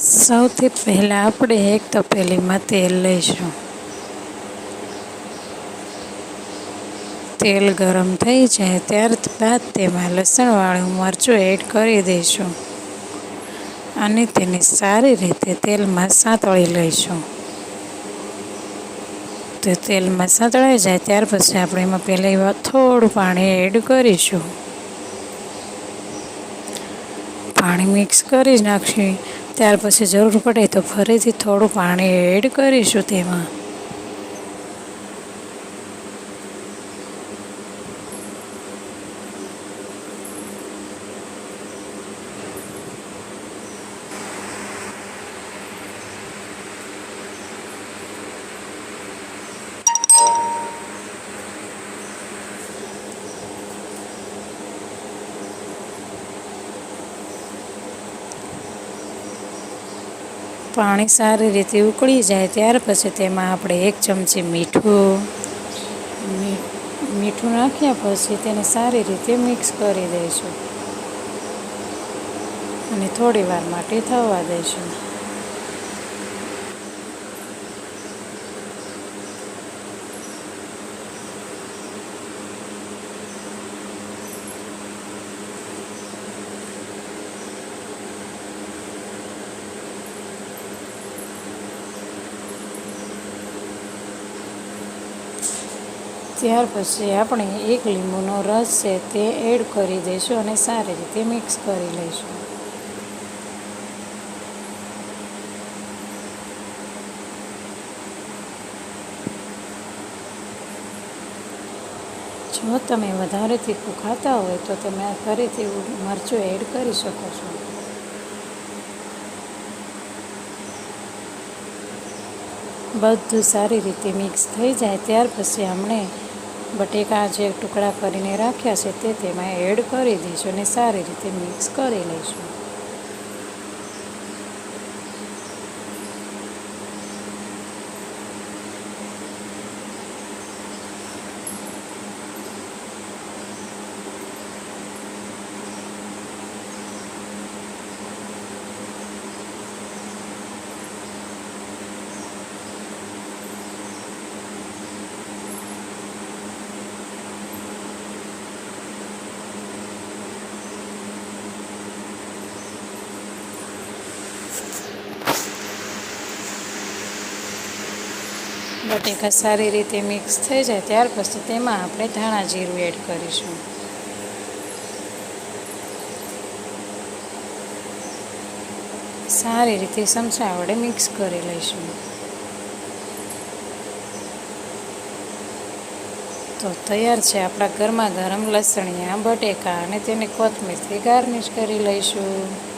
સૌથી પહેલાં આપણે એક તપેલીમાં તેલ લઈશું. તેલ ગરમ થઈ જાય ત્યારબાદ તેમાં લસણવાળું મરચું એડ કરી દઈશું અને તેને સારી રીતે તેલમાં સાંતળી લઈશું. તો તેલમાં સાંતળાઈ જાય ત્યાર પછી આપણે એમાં પહેલાં થોડું પાણી એડ કરીશું. પાણી મિક્સ કરી નાખશું. ત્યાર પછી જરૂર પડે તો ફરીથી થોડું પાણી એડ કરીશું તેમાં. પાણી સારી રીતે ઉકળી જાય ત્યાર પછી તેમાં આપણે એક ચમચી મીઠું મીઠું નાખ્યા પછી તેને સારી રીતે મિક્સ કરી દઈશું. અને થોડી વાર માટે થવા દઈશું. ત્યાર પછી આપણે એક લીંબુનો રસ છે તે એડ કરી દઈશું અને સારી રીતે મિક્સ કરી લઈશું. જો તમે વધારે તીખું ખાતા હોય તો તમે ફરીથી મરચું એડ કરી શકો છો. બધું સારી રીતે મિક્સ થઈ જાય ત્યાર પછી આપણે બટેકા જે ટુકડા કરીને રાખ્યા છે તે તેમાં એડ કરી દઈશું અને સારી રીતે મિક્સ કરી લઈશું. બટેકા સારી રીતે મિક્સ થઈ જાય ત્યાર પછી તેમાં આપણે ધાણા જીરું એડ કરીશું. સારી રીતે સમસા વડે મિક્સ કરી લઈશું. તો તૈયાર છે આપણા ગરમા ગરમ લસણિયા, બટેકા અને તેને કોથમીરથી ગાર્નિશ કરી લઈશું.